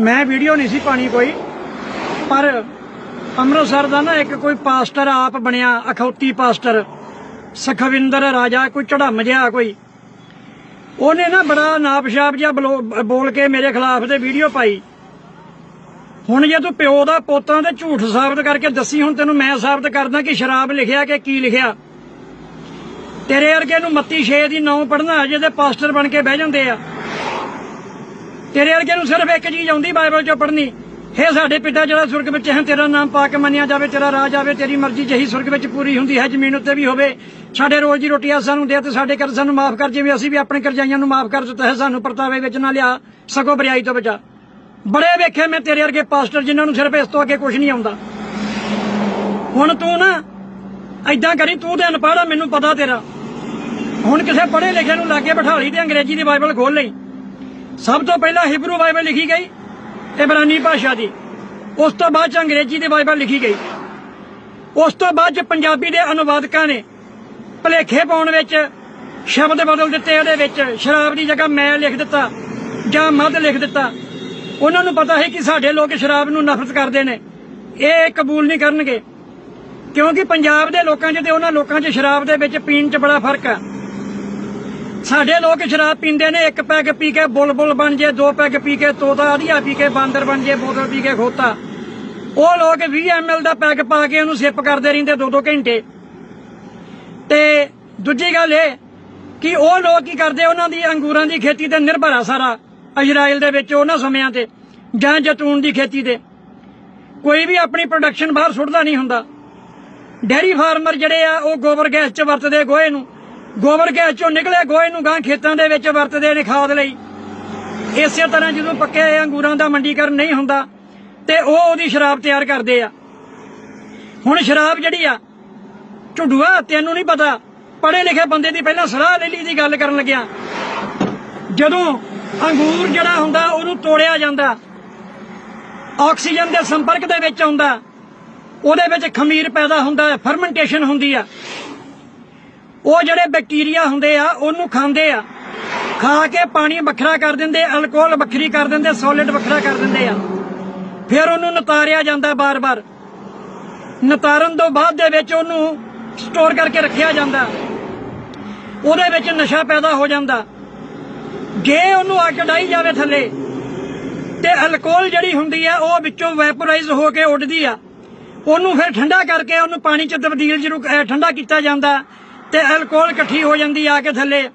ਮੈਂ ਵੀਡੀਓ ਨਹੀਂ ਸੀ ਪਾਣੀ ਕੋਈ, ਪਰ ਅੰਮ੍ਰਿਤਸਰ ਦਾ ਨਾ ਇੱਕ ਕੋਈ ਪਾਸਟਰ ਆਪ ਬਣਿਆ, ਅਖੌਤੀ ਪਾਸਟਰ, ਸਖਵਿੰਦਰ ਰਾਜਾ, ਕੋਈ ਚੜਮ ਜਿਹਾ ਕੋਈ। ਉਹਨੇ ਨਾ ਬੜਾ ਨਾਪਸ਼ਾਪ ਜਿਹਾ ਬਲੋ- ਬੋਲ ਕੇ ਮੇਰੇ ਖਿਲਾਫ ਤੇ ਵੀਡੀਓ ਪਾਈ। ਹੁਣ ਜੇ ਤੂੰ ਪਿਓ ਦਾ ਪੋਤਾਂ ਤੇ ਝੂਠ ਸਾਬਤ ਕਰਕੇ ਦੱਸੀ, ਹੁਣ ਤੈਨੂੰ ਮੈਂ ਸਾਬਤ ਕਰਦਾ ਕਿ ਸ਼ਰਾਬ ਲਿਖਿਆ ਕਿ ਕੀ ਲਿਖਿਆ? ਤੇਰੇ ਵਰਗੇ ਨੂੰ ਮੱਤੀ 6 ਦੀ 9 ਪੜਨਾ ਅਜੇ ਤੇ ਪਾਸਟਰ ਬਣ ਕੇ ਬਹਿ ਜਾਂਦੇ ਆ। ਤੇਰੇ ਵਰਗੇ ਨੂੰ ਸਿਰਫ ਇੱਕ ਚੀਜ਼ ਆਉਂਦੀ ਬਾਈਬਲ ਚੋਂ ਪੜ੍ਹਨੀ। ਹੈ ਸਾਡੇ ਪਿਤਾ, ਜਿਹੜਾ ਸੁਰਗ ਵਿੱਚ ਹੈ ਤੇਰਾ ਨਾਮ ਪਾ ਕੇ ਮੰਨਿਆ ਜਾਵੇ, ਤੇਰਾ ਰਾਜ ਆਵੇ ਤੇਰੀ ਮਰਜ਼ੀ ਜਹੀ ਸੁਰਗ ਵਿੱਚ ਪੂਰੀ ਹੁੰਦੀ ਹੈ, ਜ਼ਮੀਨ ਉੱਤੇ ਵੀ ਹੋਵੇ। ਸਾਡੇ ਰੋਜ਼ ਦੀ ਰੋਟੀ ਆ ਸਾਨੂੰ ਦੇ, ਤੇ ਸਾਡੇ ਕਰਜ਼ ਸਾਨੂੰ ਮਾਫ ਕਰ, ਜਿਵੇਂ ਅਸੀਂ ਵੀ ਆਪਣੇ ਕਰਜ਼ਾਈਆਂ ਨੂੰ ਮਾਫ ਕਰ ਦਿੱਤਾ ਹੈ, ਸਾਨੂੰ ਪਰਤਾਵੇ ਵਿੱਚ ਨਾ ਲਿਆ, ਸਗੋਂ ਬਰਿਆਈ ਤੋਂ ਬਚਾ। ਬੜੇ ਵੇਖੇ ਮੈਂ ਤੇਰੇ ਵਰਗੇ ਪਾਸਟਰ, ਜਿਨ੍ਹਾਂ ਨੂੰ ਸਿਰਫ ਇਸ ਤੋਂ ਅੱਗੇ ਕੁਝ ਨਹੀਂ ਆਉਂਦਾ। ਹੁਣ ਤੂੰ ਨਾ ਐਦਾਂ ਕਰੀ, ਤੂੰ ਤੇ ਅਨਪੜ੍ਹ ਆ ਮੈਨੂੰ ਪਤਾ ਤੇਰਾ। ਹੁਣ ਕਿਸੇ ਪੜ੍ਹੇ ਲਿਖੇ ਨੂੰ ਲਾਗੇ ਬਿਠਾ ਲਈ ਤੇ ਅੰਗਰੇਜ਼ੀ ਦੀ ਬਾਈਬਲ ਖੋਲ ਲਈ। ਸਭ ਤੋਂ ਪਹਿਲਾਂ ਹਿਬਰੂ ਬਾਈਬਲ ਲਿਖੀ ਗਈ ਇਬਰਾਨੀ ਭਾਸ਼ਾ ਦੀ। ਉਸ ਤੋਂ ਬਾਅਦ ਚ ਅੰਗਰੇਜ਼ੀ ਦੀ ਬਾਈਬਲ ਲਿਖੀ ਗਈ। ਉਸ ਤੋਂ ਬਾਅਦ ਚ ਪੰਜਾਬੀ ਦੇ ਅਨੁਵਾਦਕਾਂ ਨੇ ਭਲੇਖੇ ਪਾਉਣ ਵਿੱਚ ਸ਼ਬਦ ਬਦਲ ਦਿੱਤੇ, ਉਹਦੇ ਵਿੱਚ ਸ਼ਰਾਬ ਦੀ ਜਗ੍ਹਾ ਮੈਂ ਲਿਖ ਦਿੱਤਾ ਜਾਂ ਮਦ ਲਿਖ ਦਿੱਤਾ। ਉਹਨਾਂ ਨੂੰ ਪਤਾ ਹੈ ਕਿ ਸਾਡੇ ਲੋਕ ਸ਼ਰਾਬ ਨੂੰ ਨਫ਼ਰਤ ਕਰਦੇ ਨੇ। ਇਹ ਕਬੂਲ ਨਹੀਂ ਕਰਨਗੇ। ਕਿਉਂਕਿ ਪੰਜਾਬ ਦੇ ਲੋਕਾਂ 'ਚ ਤੇ ਉਹਨਾਂ ਲੋਕਾਂ 'ਚ ਸ਼ਰਾਬ ਦੇ ਵਿੱਚ ਪੀਣ 'ਚ ਬੜਾ ਫ਼ਰਕ ਆ। ਸਾਡੇ ਲੋਕ ਸ਼ਰਾਬ ਪੀਂਦੇ ਨੇ, ਇੱਕ ਪੈਗ ਪੀ ਕੇ ਬੁਲਬੁਲ ਬਣ ਜੇ, ਦੋ ਪੈਗ ਪੀ ਕੇ ਤੋਤਾ ਆਧੀਆ ਪੀ ਕੇ ਬਾਂਦਰ ਬਣ ਜੇ, ਬੋਤਲ ਪੀ ਕੇ ਖੋਤਾ। ਉਹ ਲੋਕ 20 ਐਮਐਲ ਦਾ ਪੈਗ ਪਾ ਕੇ ਉਹਨੂੰ ਸਿਪ ਕਰਦੇ ਰਹਿੰਦੇ ਦੋ ਦੋ ਘੰਟੇ। ਤੇ ਦੂਜੀ ਗੱਲ ਇਹ ਕਿ ਉਹ ਲੋਕ ਕੀ ਕਰਦੇ, ਉਹਨਾਂ ਦੀ ਅੰਗੂਰਾਂ ਦੀ ਖੇਤੀ ਤੇ ਨਿਰਭਰ ਆ ਸਾਰਾ, ਇਜ਼ਰਾਈਲ ਦੇ ਵਿੱਚ ਉਹਨਾਂ ਸਮਿਆਂ ਤੇ, ਜਾਂ ਜੈਤੂਨ ਦੀ ਖੇਤੀ ਤੇ। ਕੋਈ ਵੀ ਆਪਣੀ ਪ੍ਰੋਡਕਸ਼ਨ ਬਾਹਰ ਸੁੱਟਦਾ ਨਹੀਂ ਹੁੰਦਾ। ਡੈਰੀ ਫਾਰਮਰ ਜਿਹੜੇ ਆ, ਉਹ ਗੋਬਰ ਗੈਸ 'ਚ ਵਰਤਦੇ ਗੋਹੇ ਨੂੰ। ਗੋਬਰ ਗੈਸ 'ਚੋਂ ਨਿਕਲੇ ਗੋਹੇ ਨੂੰ ਗਾਂ ਖੇਤਾਂ ਦੇ ਵਿੱਚ ਵਰਤਦੇ ਨੇ ਖਾਦ ਲਈ। ਇਸੇ ਤਰ੍ਹਾਂ ਜਦੋਂ ਪੱਕੇ ਅੰਗੂਰਾਂ ਦਾ ਮੰਡੀਕਰਨ ਨਹੀਂ ਹੁੰਦਾ, ਤੇ ਉਹ ਉਹਦੀ ਸ਼ਰਾਬ ਤਿਆਰ ਕਰਦੇ ਆ। ਹੁਣ ਸ਼ਰਾਬ ਜਿਹੜੀ ਆ, ਝੁੱਡੂਆ, ਤੈਨੂੰ ਨਹੀਂ ਪਤਾ, ਪੜ੍ਹੇ ਲਿਖੇ ਬੰਦੇ ਦੀ ਪਹਿਲਾਂ ਸਲਾਹ ਲੈ ਲਈ ਦੀ ਗੱਲ ਕਰਨ ਲੱਗਿਆ। ਜਦੋਂ ਅੰਗੂਰ ਜਿਹੜਾ ਹੁੰਦਾ, ਉਹਨੂੰ ਤੋੜਿਆ ਜਾਂਦਾ, ਆਕਸੀਜਨ ਦੇ ਸੰਪਰਕ ਦੇ ਵਿੱਚ ਆਉਂਦਾ, ਉਹਦੇ ਵਿੱਚ ਖਮੀਰ ਪੈਦਾ ਹੁੰਦਾ ਹੈ ਫਰਮੈਂਟੇਸ਼ਨ ਹੁੰਦੀ ਆ। ਉਹ ਜਿਹੜੇ ਬੈਕਟੀਰੀਆ ਹੁੰਦੇ ਆ, ਉਹਨੂੰ ਖਾਂਦੇ ਆ। ਖਾ ਕੇ ਪਾਣੀ ਵੱਖਰਾ ਕਰ ਦਿੰਦੇ, ਅਲਕੋਹਲ ਵੱਖਰੀ ਕਰ ਦਿੰਦੇ ਸੋਲਿਡ ਵੱਖਰਾ ਕਰ ਦਿੰਦੇ ਆ। ਫਿਰ ਉਹਨੂੰ ਨਤਾਰਿਆ ਜਾਂਦਾ ਬਾਰ-ਬਾਰ। ਨਤਾਰਨ ਤੋਂ ਬਾਅਦ ਦੇ ਵਿੱਚ ਉਹਨੂੰ ਸਟੋਰ ਕਰਕੇ ਰੱਖਿਆ ਜਾਂਦਾ। ਉਹਦੇ ਵਿੱਚ ਨਸ਼ਾ ਪੈਦਾ ਹੋ ਜਾਂਦਾ। ਜੇ ਉਹਨੂੰ ਅੱਗ ਡਾਈ ਜਾਵੇ ਥੱਲੇ, ਤੇ ਅਲਕੋਹਲ ਜਿਹੜੀ ਹੁੰਦੀ ਆ, ਉਹ ਵਿੱਚੋਂ ਵੈਪੋਰਾਈਜ਼ ਹੋ ਕੇ ਉੱਡਦੀ ਆ। ਉਹਨੂੰ ਫਿਰ ਠੰਡਾ ਕਰਕੇ ਉਹਨੂੰ ਪਾਣੀ 'ਚ ਤਬਦੀਲ ਜਰੂ ਠੰਡਾ ਕੀਤਾ ਜਾਂਦਾ। ਤੇ ਅਲਕੋਹਲ ਇਕੱਠੀ ਹੋ ਜਾਂਦੀ ਆ ਕੇ ਥੱਲੇ।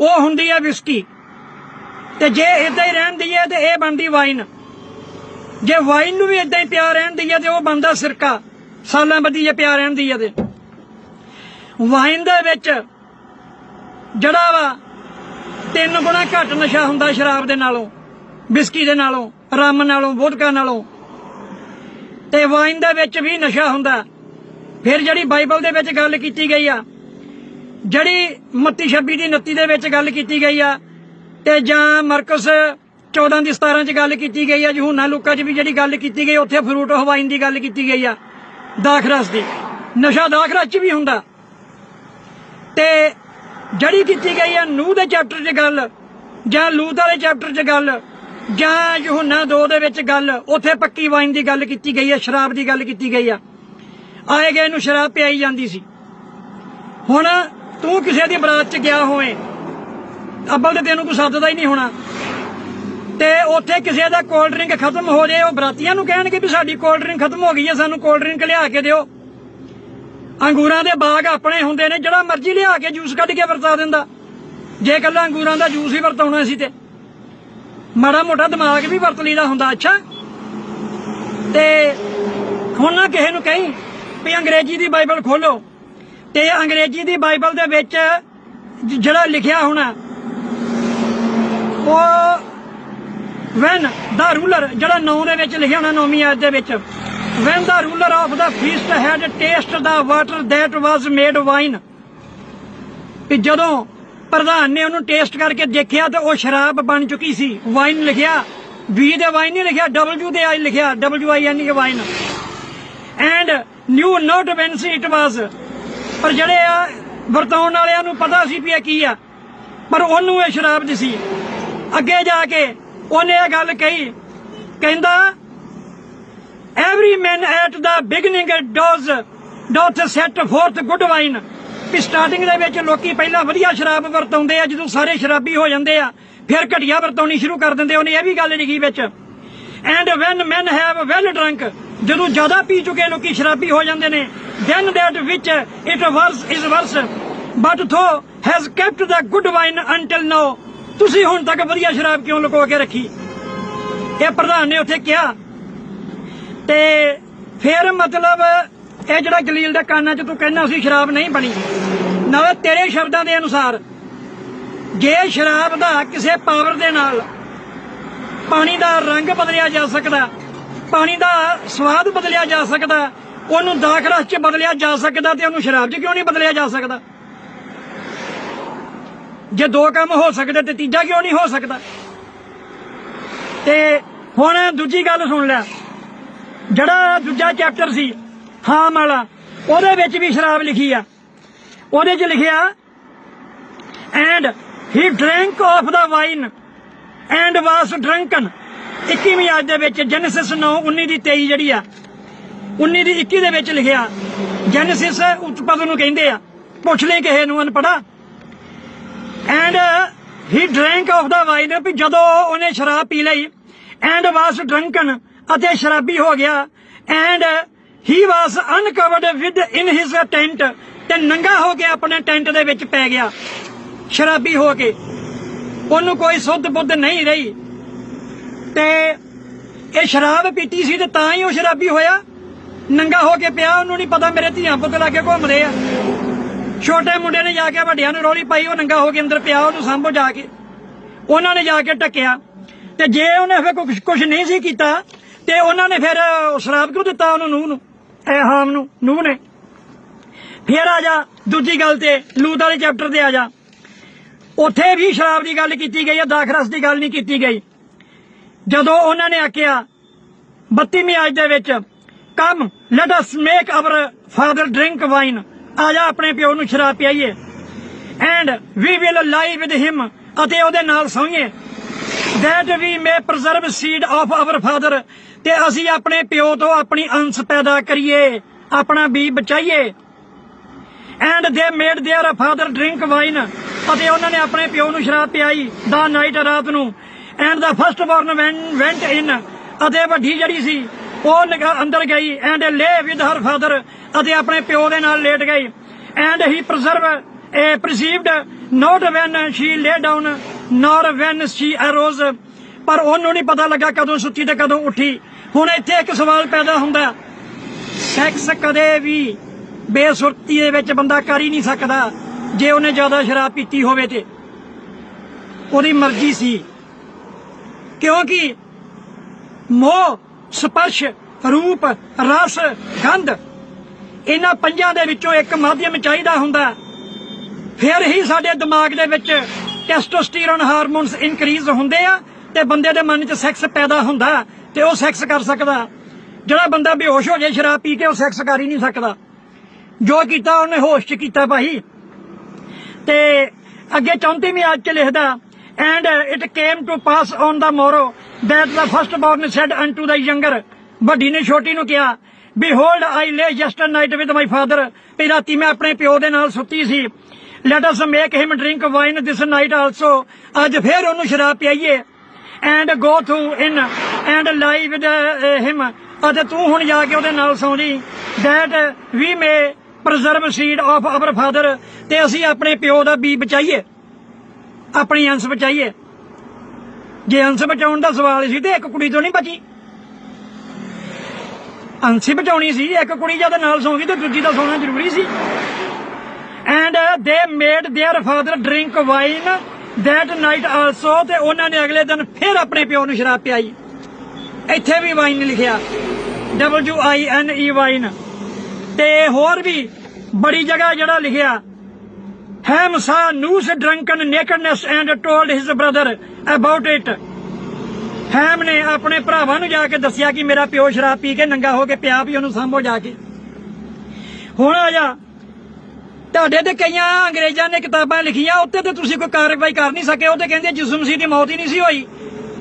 ਉਹ ਹੁੰਦੀ ਆ ਵਿਸਕੀ ਤੇ ਜੇ ਇਦਾਂ ਹੀ ਰਹਿੰਦੀ ਹੈ ਤੇ ਇਹ ਬਣਦੀ ਵਾਈਨ ਜੇ ਵਾਈਨ ਨੂੰ ਵੀ ਇਦਾਂ ਹੀ ਪਿਆ ਰਹਿੰਦੀ ਹੈ ਤੇ ਉਹ ਬਣਦਾ ਸਿਰਕਾ। ਸਾਲਾਂ ਬੱਧੀ ਜੇ ਪਿਆ ਰਹਿੰਦੀ ਹੈ ਤੇ। ਵਾਈਨ ਦੇ ਵਿੱਚ ਜਿਹੜਾ ਵਾ, ਤਿੰਨ ਗੁਣਾ ਘੱਟ ਨਸ਼ਾ ਹੁੰਦਾ ਸ਼ਰਾਬ ਦੇ ਨਾਲੋਂ ਬਿਸਕੀ ਦੇ ਨਾਲੋਂ ਰਮ ਨਾਲੋਂ ਵੋਦਕਾ ਨਾਲੋਂ। ਤੇ ਵਾਈਨ ਦੇ ਵਿੱਚ ਵੀ ਨਸ਼ਾ ਹੁੰਦਾ। ਫਿਰ ਜਿਹੜੀ ਬਾਈਬਲ ਦੇ ਵਿੱਚ ਗੱਲ ਕੀਤੀ ਗਈ ਆ ਜਿਹੜੀ ਮੱਤੀ 26 ਦੀ 29 ਦੇ ਵਿੱਚ ਗੱਲ ਕੀਤੀ ਗਈ ਆ ਤੇ ਜਾਂ ਮਰਕਸ 14 ਦੀ 17 ਚ ਗੱਲ ਕੀਤੀ ਗਈ ਆ, ਜਹੂਨਾ ਲੂਕਾ ਚ ਵੀ ਜਿਹੜੀ ਗੱਲ ਕੀਤੀ ਗਈ, ਉੱਥੇ ਫਰੂਟ ਹਵਾਈਨ ਦੀ ਗੱਲ ਕੀਤੀ ਗਈ ਆ ਦਾਖਰਸ ਦੀ ਨਸ਼ਾ ਦਾਖਰਸ ਚ ਵੀ ਹੁੰਦਾ। ਤੇ ਜਿਹੜੀ ਕੀਤੀ ਗਈ ਆ, ਨੂਹ ਦੇ ਚੈਪਟਰ 'ਚ ਗੱਲ, ਜਾਂ ਲੂਤ ਵਾਲੇ ਚੈਪਟਰ 'ਚ ਗੱਲ, ਜਾਂ ਯਹੂਨਾ 2 ਦੇ ਵਿੱਚ ਗੱਲ, ਉੱਥੇ ਪੱਕੀ ਵਾਈਨ ਦੀ ਗੱਲ ਕੀਤੀ ਗਈ ਆ, ਸ਼ਰਾਬ ਦੀ ਗੱਲ ਕੀਤੀ ਗਈ ਆ। ਆਏ ਗਏ ਨੂੰ ਸ਼ਰਾਬ ਪਿਆਈ ਜਾਂਦੀ ਸੀ। ਹੁਣ ਤੂੰ ਕਿਸੇ ਦੀ ਬਰਾਤ 'ਚ ਗਿਆ ਹੋਵੇਂ, ਅੱਬਲ ਤੇ ਤੈਨੂੰ ਕੋਈ ਸੱਦਦਾ ਹੀ ਨਹੀਂ ਹੋਣਾ। ਤੇ ਉੱਥੇ ਕਿਸੇ ਦਾ ਕੋਲਡ ਡਰਿੰਕ ਖਤਮ ਹੋ ਜਾਏ ਉਹ ਬਰਾਤੀਆਂ ਨੂੰ ਕਹਿਣਗੇ ਵੀ ਸਾਡੀ ਕੋਲਡ ਡਰਿੰਕ ਖਤਮ ਹੋ ਗਈ ਹੈ ਸਾਨੂੰ ਕੋਲਡ ਡਰਿੰਕ ਲਿਆ ਕੇ ਦਿਓ। ਅੰਗੂਰਾਂ ਦੇ ਬਾਗ ਆਪਣੇ ਹੁੰਦੇ ਨੇ, ਜਿਹੜਾ ਮਰਜ਼ੀ ਲਿਆ ਕੇ ਜੂਸ ਕੱਢ ਕੇ ਵਰਤਾ ਦਿੰਦਾ। ਜੇ ਕੱਲਾ ਅੰਗੂਰਾਂ ਦਾ ਜੂਸ ਹੀ ਵਰਤਾਉਣਾ ਸੀ ਤੇ। ਮਾੜਾ ਮੋਟਾ ਦਿਮਾਗ ਵੀ ਵਰਤ ਲਈਦਾ ਹੁੰਦਾ, ਅੱਛਾ? ਤੇ ਹੁਣ ਨਾ ਕਿਸੇ ਨੂੰ ਕਹੀਂ ਵੀ ਅੰਗਰੇਜ਼ੀ ਦੀ ਬਾਈਬਲ ਖੋਲੋ। ਤੇ ਅੰਗਰੇਜ਼ੀ ਦੀ ਬਾਈਬਲ ਦੇ ਵਿੱਚ ਜਿਹੜਾ ਲਿਖਿਆ ਹੋਣਾ, ਉਹ ਵੈਨ ਦਾ ਰੂਲਰ ਜਿਹੜਾ 9 ਦੇ ਵਿੱਚ ਲਿਖਿਆ ਹੋਣਾ ਨੌਵੀਂ ਆਇਤ ਦੇ ਵਿੱਚ when the ruler of the feast had taste the water that was made wine ਕਿ ਜਦੋਂ ਪ੍ਰਧਾਨ ਨੇ ਉਹਨੂੰ ਟੇਸਟ ਕਰਕੇ ਦੇਖਿਆ ਤਾਂ ਉਹ ਸ਼ਰਾਬ ਬਣ ਚੁੱਕੀ ਸੀ। ਵਾਈਨ ਲਿਖਿਆ ਵੀ ਦੇ ਵਾਈਨ ਨਹੀਂ ਲਿਖਿਆ ਡਬਲਯੂ ਦੇ ਆਈ ਲਿਖਿਆ W I N K wine and knew not whence it was ਪਰ ਜਿਹੜੇ ਆ ਵਰਤਾਉਣ ਵਾਲਿਆਂ ਨੂੰ ਪਤਾ ਸੀ ਵੀ ਇਹ ਕੀ ਆ, ਪਰ ਉਹਨੂੰ ਇਹ ਸ਼ਰਾਬ ਦੀ ਸੀ ਅੱਗੇ ਜਾ ਕੇ ਉਹਨੇ ਇਹ ਗੱਲ ਕਹੀ, ਕਹਿੰਦਾ every man at the beginning does doth set forth good wine we starting ਦੇ ਵਿੱਚ ਲੋਕੀ ਪਹਿਲਾਂ ਵਧੀਆ ਸ਼ਰਾਬ ਵਰਤਾਉਂਦੇ ਆ, ਜਦੋਂ ਸਾਰੇ ਸ਼ਰਾਬੀ ਹੋ ਜਾਂਦੇ ਆ, ਫਿਰ ਘਟੀਆ ਵਰਤਾਉਣੀ ਸ਼ੁਰੂ ਕਰ ਦਿੰਦੇ ਉਹਨੇ ਇਹ ਵੀ ਗੱਲ ਲਿਖੀ ਵਿੱਚ। And when men have well drunk ਜਦੋਂ ਜ਼ਿਆਦਾ ਪੀ ਚੁੱਕੇ ਲੋਕੀ ਸ਼ਰਾਬੀ ਹੋ ਜਾਂਦੇ ਨੇ, then that which it was, is worse. But though has kept the good wine until now, ਤੁਸੀਂ ਹੁਣ ਤੱਕ ਵਧੀਆ ਸ਼ਰਾਬ ਕਿਉਂ ਲੁਕੋ ਕੇ ਰੱਖੀ? ਇਹ ਪ੍ਰਧਾਨ ਨੇ ਉੱਥੇ ਕਿਹਾ। ਤੇ ਫਿਰ ਮਤਲਬ ਇਹ ਜਿਹੜਾ ਜਲੀਲ ਦੇ ਕੰਨਾਂ 'ਚ ਤੂੰ ਕਹਿੰਦਾ ਸੀ ਸ਼ਰਾਬ ਨਹੀਂ ਬਣੀ, ਨਾਲੇ ਤੇਰੇ ਸ਼ਬਦਾਂ ਦੇ ਅਨੁਸਾਰ ਜੇ ਸ਼ਰਾਬ ਦਾ ਕਿਸੇ ਪਾਵਰ ਦੇ ਨਾਲ ਪਾਣੀ ਦਾ ਰੰਗ ਬਦਲਿਆ ਜਾ ਸਕਦਾ ਪਾਣੀ ਦਾ ਸਵਾਦ ਬਦਲਿਆ ਜਾ ਸਕਦਾ ਉਹਨੂੰ ਦਾਖਰਸ 'ਚ ਬਦਲਿਆ ਜਾ ਸਕਦਾ ਤੇ ਉਹਨੂੰ ਸ਼ਰਾਬ 'ਚ ਕਿਉਂ ਨਹੀਂ ਬਦਲਿਆ ਜਾ ਸਕਦਾ? ਜੇ ਦੋ ਕੰਮ ਹੋ ਸਕਦੇ ਤੇ ਤੀਜਾ ਕਿਉਂ ਨਹੀਂ ਹੋ ਸਕਦਾ? ਤੇ ਹੁਣ ਦੂਜੀ ਗੱਲ ਸੁਣ ਲੈ। ਜਿਹੜਾ ਦੂਜਾ ਚੈਪਟਰ ਸੀ, ਹਾਮ ਵਾਲਾ, ਉਹਦੇ ਵਿੱਚ ਵੀ ਸ਼ਰਾਬ ਲਿਖੀ ਆ। ਉਹਦੇ 'ਚ ਲਿਖਿਆ and he drink of the wine and was drunken 21ਵੀਂ ਆਇਤ ਦੇ ਵਿੱਚ ਜੈਨਸਿਸ 9 19 ਦੀ 23 ਜਿਹੜੀ ਆ 19 ਦੀ 21 ਦੇ ਵਿੱਚ ਲਿਖਿਆ ਜੈਨਸਿਸ ਉਤਪਦ ਨੂੰ ਕਹਿੰਦੇ ਆ, ਪੁੱਛ ਲਈ ਕਿਸੇ ਨੂੰ ਅਨਪੜਾ and he drink of the wine ਵੀ ਜਦੋਂ ਉਹਨੇ ਸ਼ਰਾਬ ਪੀ ਲਈ ਐਂਡ ਵਾਸ ਡਰੰਕਨ ਅਤੇ ਸ਼ਰਾਬੀ ਹੋ ਗਿਆ and he was uncovered within his tent ਤੇ ਨੰਗਾ ਹੋ ਕੇ ਆਪਣੇ ਟੈਂਟ ਦੇ ਵਿੱਚ ਪੈ ਗਿਆ, ਸ਼ਰਾਬੀ ਹੋ ਕੇ। ਉਹਨੂੰ ਕੋਈ ਸੁੱਧ ਬੁੱਧ ਨਹੀਂ ਰਹੀ। ਤੇ ਇਹ ਸ਼ਰਾਬ ਪੀਤੀ ਸੀ ਤੇ ਤਾਂ ਹੀ ਉਹ ਸ਼ਰਾਬੀ ਹੋਇਆ। ਨੰਗਾ ਹੋ ਕੇ ਪਿਆ, ਉਹਨੂੰ ਨਹੀਂ ਪਤਾ ਮੇਰੇ ਧੀਆਂ ਪੁੱਤ ਲਾ ਕੇ ਘੁੰਮਦੇ ਆ। ਛੋਟੇ ਮੁੰਡੇ ਨੇ ਜਾ ਕੇ ਵੱਡਿਆਂ ਨੂੰ ਰੋਲੀ ਪਾਈ, ਉਹ ਨੰਗਾ ਹੋ ਕੇ ਅੰਦਰ ਪਿਆ, ਉਹਨੂੰ ਸਾਂਭੋ ਜਾ ਕੇ। ਉਹਨਾਂ ਨੇ ਜਾ ਕੇ ਟੱਕਿਆ। ਤੇ ਜੇ ਉਹਨੇ ਫਿਰ ਕੁਝ ਕੁਝ ਨਹੀਂ ਸੀ ਕੀਤਾ, ਤੇ ਉਹਨਾਂ ਨੇ ਫਿਰ ਸ਼ਰਾਬ ਕਿਉਂ ਦਿੱਤਾ ਉਹਨੂੰ ਨੂਹ ਨੂੰ? ਇਹ ਹਾਮ ਨੂੰ, ਨੂਹ ਨੇ। ਫਿਰ ਆ ਜਾ, ਦੂਜੀ ਗੱਲ ਤੇ ਲੂਤ ਵਾਲੇ ਚੈਪਟਰ ਤੇ ਆ ਜਾ। ਉੱਥੇ ਵੀ ਸ਼ਰਾਬ ਦੀ ਗੱਲ ਕੀਤੀ ਗਈ ਹੈ ਦਾਖਰਸ ਦੀ ਗੱਲ ਨਹੀਂ ਕੀਤੀ ਗਈ। ਜਦੋਂ ਉਹਨਾਂ ਨੇ ਆਖਿਆ 32ਵੀਂ ਆਇਤ ਦੇ ਵਿੱਚ come let us make our father drink wine ਆ ਜਾ ਆਪਣੇ ਪਿਓ ਨੂੰ ਸ਼ਰਾਬ ਪਿਆਈਏ and we will lie with him ਅਤੇ ਉਹਦੇ ਨਾਲ ਸੌਈਏ that we may preserve seed of our father ਤੇ ਅਸੀਂ ਆਪਣੇ ਪਿਓ ਤੋਂ ਆਪਣੀ ਅੰਸ਼ ਪੈਦਾ ਕਰੀਏ ਆਪਣਾ ਬੀ ਬਚਾਈਏ and they made their father drink wine ਅਤੇ ਉਹਨਾਂ ਨੇ ਆਪਣੇ ਪਿਓ ਨੂੰ ਸ਼ਰਾਬ ਪਿਆਈ ਦਾ ਨਾਈਟ ਰਾਤ ਨੂੰ and the first born went in ਅਤੇ ਵੱਡੀ ਜਿਹੜੀ ਸੀ, ਉਹ ਅੰਦਰ ਗਈ ਐਂਡ ਲੇ ਵਿਦ ਹਰ ਫਾਦਰ ਅਤੇ ਆਪਣੇ ਪਿਓ ਦੇ ਨਾਲ ਲੇਟ ਗਈ। And he preserve perceived not when she lay down nor when she arose ਪਰ ਉਹਨੂੰ ਨਹੀਂ ਪਤਾ ਲੱਗਾ ਕਦੋਂ ਸੁੱਤੀ ਤੇ ਕਦੋਂ ਉੱਠੀ। ਹੁਣ ਇੱਥੇ ਇੱਕ ਸਵਾਲ ਪੈਦਾ ਹੁੰਦਾ। ਸੈਕਸ ਕਦੇ ਵੀ ਬੇਸੁਰਤੀ ਦੇ ਵਿੱਚ ਬੰਦਾ ਕਰ ਹੀ ਨਹੀਂ ਸਕਦਾ। ਜੇ ਉਹਨੇ ਜ਼ਿਆਦਾ ਸ਼ਰਾਬ ਪੀਤੀ ਹੋਵੇ ਤੇ। ਉਹਦੀ ਮਰਜ਼ੀ ਸੀ। ਕਿਉਂਕਿ ਮੋਹ, ਸਪਰਸ਼, ਰੂਪ, ਰਸ, ਗੰਧ ਇਹਨਾਂ ਪੰਜਾਂ ਦੇ ਵਿੱਚੋਂ ਇੱਕ ਮਾਧਿਅਮ ਚਾਹੀਦਾ ਹੁੰਦਾ। ਫਿਰ ਹੀ ਸਾਡੇ ਦਿਮਾਗ ਦੇ ਵਿੱਚ ਟੈਸਟੋਸਟੀਰੋਨ ਹਾਰਮੋਨਸ ਇਨਕਰੀਜ਼ ਹੁੰਦੇ ਆ ਤੇ ਬੰਦੇ ਦੇ ਮਨ 'ਚ ਸੈਕਸ ਪੈਦਾ ਹੁੰਦਾ ਤੇ ਉਹ ਸੈਕਸ ਕਰ ਸਕਦਾ। ਜਿਹੜਾ ਬੰਦਾ ਬੇਹੋਸ਼ ਹੋ ਜਾਏ ਸ਼ਰਾਬ ਪੀ ਕੇ ਉਹ ਸੈਕਸ ਕਰ ਹੀ ਨਹੀਂ ਸਕਦਾ। ਜੋ ਕੀਤਾ ਉਹਨੇ ਹੋਸ਼ 'ਚ ਕੀਤਾ ਭਾਈ। ਤੇ ਅੱਗੇ 34ਵੀਂ ਆਇਤ 'ਚ ਲਿਖਦਾ and it came to pass on the morrow that the first born said unto the younger ਵੱਡੀ ਨੇ ਛੋਟੀ ਨੂੰ ਕਿਹਾ behold I lay yesternight with my father ਵੀ ਰਾਤੀ ਮੈਂ ਆਪਣੇ ਪਿਓ ਦੇ ਨਾਲ ਸੁੱਤੀ ਸੀ let us make him drink wine this night also ਅੱਜ ਫੇਰ ਉਹਨੂੰ ਸ਼ਰਾਬ ਪਿਆਈਏ and go thou in and lie with him ਅਤੇ ਤੂੰ ਹੁਣ ਜਾ ਕੇ ਉਹਦੇ ਨਾਲ ਸੌਂ ਜੀ that we may preserve seed of our father ਤੇ ਅਸੀਂ ਆਪਣੇ ਪਿਓ ਦਾ ਬੀ ਬਚਾਈਏ ਆਪਣੀ ਅੰਸ਼ ਬਚਾਈਏ ਜੇ ਅੰਸ਼ ਬਚਾਉਣ ਦਾ ਸਵਾਲ ਸੀ ਤੇ ਇੱਕ ਕੁੜੀ ਤੋਂ ਨਹੀਂ ਬਚੀ ਅੰਸ਼ ਹੀ ਬਚਾਉਣੀ ਸੀ ਇੱਕ ਕੁੜੀ ਜਦ ਨਾਲ ਸੌਂ ਗਈ ਤੇ ਦੂਜੀ ਦਾ ਸੌਣਾ ਜ਼ਰੂਰੀ ਸੀ and they made their father drink wine that night also ਤੇ ਉਹਨਾਂ ਨੇ ਅਗਲੇ ਦਿਨ ਫਿਰ ਆਪਣੇ ਪਿਓ ਨੂੰ ਸ਼ਰਾਬ ਪਿਆਈ ਇੱਥੇ ਵੀ ਵਾਈਨ ਲਿਖਿਆ W I N E wine ਤੇ ਹੋਰ ਵੀ ਬੜੀ ਜਗ੍ਹਾ ਜਿਹੜਾ ਲਿਖਿਆ Ham saw Noah's drunken nakedness and told his brother about it Ham ਨੇ ਆਪਣੇ ਭਰਾਵਾਂ ਨੂੰ ਜਾ ਕੇ ਦੱਸਿਆ ਕਿ ਮੇਰਾ ਪਿਓ ਸ਼ਰਾਬ ਪੀ ਕੇ ਨੰਗਾ ਹੋ ਕੇ ਪਿਆ ਵੀ ਉਹਨੂੰ ਸਾਂਭੋ ਜਾ ਕੇ। ਹੁਣ ਆ ਜਾ। ਤੁਹਾਡੇ ਤੇ ਕਈਆਂ ਅੰਗਰੇਜ਼ਾਂ ਨੇ ਕਿਤਾਬਾਂ ਲਿਖੀਆਂ ਉੱਤੇ ਤੇ ਤੁਸੀਂ ਕੋਈ ਕਾਰਵਾਈ ਕਰ ਨਹੀਂ ਸਕੇ। ਉਹ ਤੇ ਕਹਿੰਦੇ ਜਿਸਮ ਮਸੀਹ ਦੀ ਮੌਤ ਹੀ ਨਹੀਂ ਸੀ ਹੋਈ।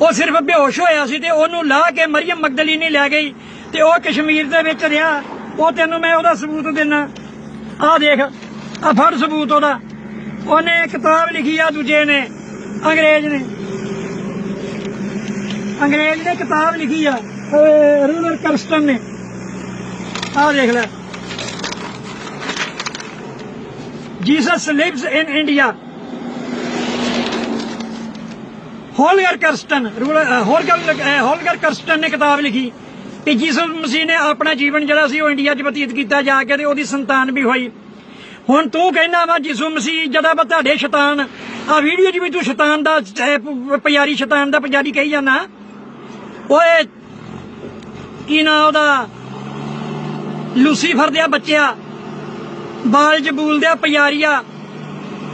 ਉਹ ਸਿਰਫ ਬੇਹੋਸ਼ ਹੋਇਆ ਸੀ ਤੇ ਉਹਨੂੰ ਲਾਹ ਕੇ ਮਰੀਮ ਮਗਦਲੀਨੀ ਲੈ ਗਈ ਤੇ ਉਹ ਕਸ਼ਮੀਰ ਦੇ ਵਿੱਚ ਰਿਹਾ। ਉਹ ਤੈਨੂੰ ਮੈਂ ਉਹਦਾ ਸਬੂਤ ਦਿੰਨਾ ਆਹ ਦੇਖ ਆ ਫੜ ਸਬੂਤ ਉਹਦਾ। ਉਹਨੇ ਕਿਤਾਬ ਲਿਖੀ ਆ ਦੂਜੇ ਨੇ, ਅੰਗਰੇਜ਼ ਨੇ। ਅੰਗਰੇਜ਼ ਨੇ ਕਿਤਾਬ ਲਿਖੀ ਆ ਰੂਲਰ ਕਰਸਟਨ ਨੇ। ਆਹ ਦੇਖ ਲੈ। Jesus lives in India. Holger Kersten Holger Holger Kersten ਨੇ ਕਿਤਾਬ ਲਿਖੀ ਕਿ ਜੀਸਸ ਮਸੀਹ ਨੇ ਆਪਣਾ ਜੀਵਨ ਜਿਹੜਾ ਸੀ ਉਹ ਇੰਡੀਆ 'ਚ ਬਤੀਤ ਕੀਤਾ, ਜਾ ਕੇ ਤੇ ਉਹਦੀ ਸੰਤਾਨ ਵੀ ਹੋਈ। ਹੁਣ ਤੂੰ ਕਹਿਣਾ ਵਾ ਯਿਸੂ ਮਸੀਹ ਜਿਹੜਾ ਵਾ ਤੁਹਾਡੇ ਸ਼ੈਤਾਨ। ਆ ਵੀਡੀਓ 'ਚ ਵੀ ਤੂੰ ਸ਼ੈਤਾਨ ਦਾ ਪਿਆਰੀ ਸ਼ੈਤਾਨ ਦਾ ਪੁਜਾਰੀ ਕਹੀ ਜਾਂਦਾ। ਓਏ, ਕੀ ਨਾ ਉਹਦਾ? ਲੂਸੀਫਰ ਦੇ ਬੱਚਿਆ। ਬਾਲ ਜਬੂਲ ਦੇ ਪਿਆਰੀਆ।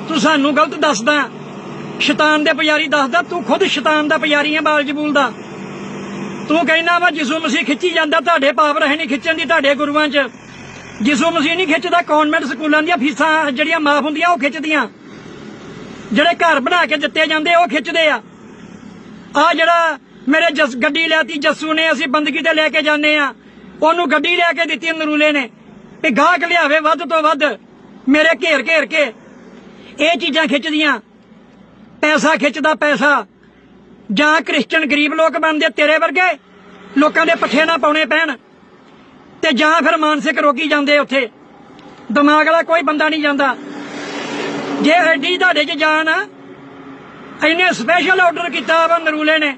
ਤੂੰ ਸਾਨੂੰ ਗਲਤ ਦੱਸਦਾ। ਸ਼ੈਤਾਨ ਦੇ ਪੁਜਾਰੀ ਦੱਸਦਾ, ਤੂੰ ਖੁਦ ਸ਼ੈਤਾਨ ਦਾ ਪੁਜਾਰੀ ਹੈ ਬਾਲ ਜਬੂਲ ਦਾ। ਤੂੰ ਕਹਿਣਾ ਵਾ ਜਿਸੂ ਮਸੀਹ ਖਿੱਚੀ ਜਾਂਦਾ, ਤੁਹਾਡੇ ਪਾਪ ਰਹੇ ਨਹੀਂ ਖਿੱਚਣ ਦੀ, ਤੁਹਾਡੇ ਗੁਰੂਆਂ 'ਚ। ਯਿਸੂ ਮਸੀਹ ਨਹੀਂ ਖਿੱਚਦਾ, ਕਨਵੈਂਟ ਸਕੂਲਾਂ ਦੀਆਂ ਫੀਸਾਂ ਜਿਹੜੀਆਂ ਮਾਫ ਹੁੰਦੀਆਂ, ਉਹ ਖਿੱਚਦੀਆਂ। ਜਿਹੜੇ ਘਰ ਬਣਾ ਕੇ ਦਿੱਤੇ ਜਾਂਦੇ, ਉਹ ਖਿੱਚਦੇ ਆ। ਆ ਜਿਹੜਾ ਮੇਰੇ ਜਸ ਗੱਡੀ ਲੈਤੀ ਜੱਸੂ ਨੇ, ਅਸੀਂ ਬੰਦਗੀ ਤੇ ਲੈ ਕੇ ਜਾਂਦੇ ਆ। ਉਹਨੂੰ ਗੱਡੀ ਲੈ ਕੇ ਦਿੱਤੀ ਨਰੂਲੇ ਨੇ। ਵੀ ਗਾਹਕ ਲਿਆਵੇ ਵੱਧ ਤੋਂ ਵੱਧ, ਮੇਰੇ ਘੇਰ ਘੇਰ ਕੇ। ਇਹ ਚੀਜ਼ਾਂ ਖਿੱਚਦੀਆਂ। ਪੈਸਾ ਖਿੱਚਦਾ ਪੈਸਾ। ਜਾਂ ਕ੍ਰਿਸਚਨ ਗਰੀਬ ਲੋਕ ਬਣਦੇ ਤੇਰੇ ਵਰਗੇ, ਲੋਕਾਂ ਦੇ ਪੱਠੇ ਨਾ ਪਾਉਣੇ ਪੈਣ। ਤੇ ਜਾਂ ਫਿਰ ਮਾਨਸਿਕ ਰੋਗੀ ਜਾਂਦੇ ਉੱਥੇ। ਦਿਮਾਗ ਵਾਲਾ ਕੋਈ ਬੰਦਾ ਨਹੀਂ ਜਾਂਦਾ। ਜੇ ਐਡੀ ਤੁਹਾਡੇ 'ਚ ਜਾਨ ਆ ਇਹਨੇ ਸਪੈਸ਼ਲ ਆਰਡਰ ਕੀਤਾ ਵਾ ਨਰੂਲੇ ਨੇ